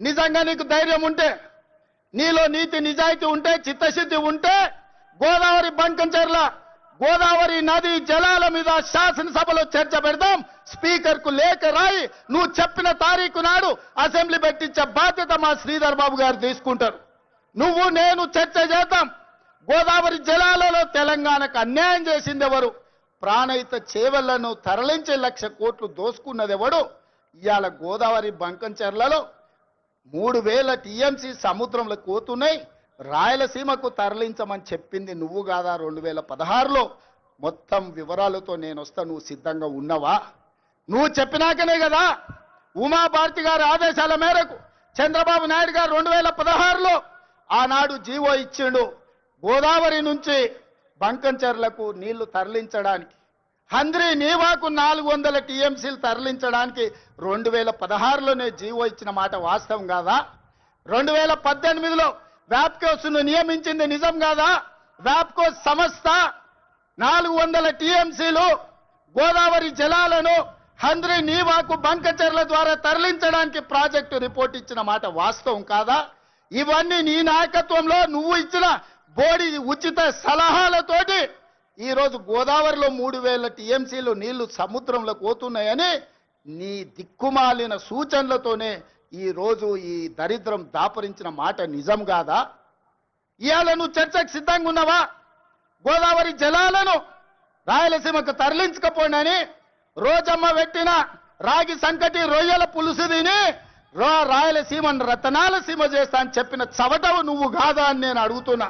నిజంగా నీకు ధైర్యం ఉంటే నీలో నీతి నిజాయితీ ఉంటే చిత్తశుద్ధి ఉంటే గోదావరి బంకంచెర్ల గోదావరి నది జలాల మీద శాసనసభలో చర్చ పెడదాం. స్పీకర్కు లేఖ రాయి నువ్వు చెప్పిన తారీఖు నాడు అసెంబ్లీ పెట్టించే బాధ్యత మా శ్రీధర్ బాబు గారు తీసుకుంటారు. నువ్వు నేను చర్చ చేద్దాం. గోదావరి జలాలలో తెలంగాణకు అన్యాయం చేసింది ఎవరు? ప్రాణహిత చేవళ్ళను తరలించే లక్ష కోట్లు దోసుకున్నది ఎవడు? ఇవాళ గోదావరి బంకంచెర్లలో మూడు వేల టీఎంసీ సముద్రంలో కోతున్నాయి. రాయలసీమకు తరలించమని చెప్పింది నువ్వు కాదా రెండు వేల పదహారులో? మొత్తం వివరాలతో నేను వస్తా నువ్వు సిద్ధంగా ఉన్నవా? నువ్వు చెప్పినాకనే కదా ఉమాభారతి గారి ఆదేశాల మేరకు చంద్రబాబు నాయుడు గారు రెండు వేల పదహారులో ఆనాడు జీవో ఇచ్చిండు. గోదావరి నుంచి బంకంచెర్లకు నీళ్ళు తరలించడానికి హంద్రి నీవాకు నాలుగు వందల టీఎంసీలు తరలించడానికి రెండు వేల పదహారులోనే జీవో ఇచ్చిన మాట వాస్తవం కాదా? రెండు వేల పద్దెనిమిదిలో వ్యాప్కోస్ను నియమించింది నిజం కాదా? వ్యాప్కోస్ సంస్థ నాలుగు వందల టీఎంసీలు గోదావరి జలాలను హంద్రీ నీవాకు బంకచెర్ల ద్వారా తరలించడానికి ప్రాజెక్టు రిపోర్ట్ ఇచ్చిన మాట వాస్తవం కాదా? ఇవన్నీ నీ నాయకత్వంలో నువ్వు ఇచ్చిన బోడి ఉచిత సలహాలతోటి ఈరోజు గోదావరిలో మూడు వేల టీఎంసీలు నీళ్ళు సముద్రంలో పోతున్నాయని నీ దిక్కుమాలిన సూచనలతోనే ఈ రోజు ఈ దరిద్రం దాపరించిన మాట నిజం కాదా? ఇవాళ నువ్వు చర్చకు సిద్ధంగా ఉన్నావా? గోదావరి జలాలను రాయలసీమకు తరలించకపోయినని రోజమ్మ పెట్టిన రాగి సంకటి రొయ్యల పులుసు తిని రాయలసీమను రతనాల సీమ చేస్తా అని చెప్పిన చవటవు నువ్వు కాదా అని నేను అడుగుతున్నా.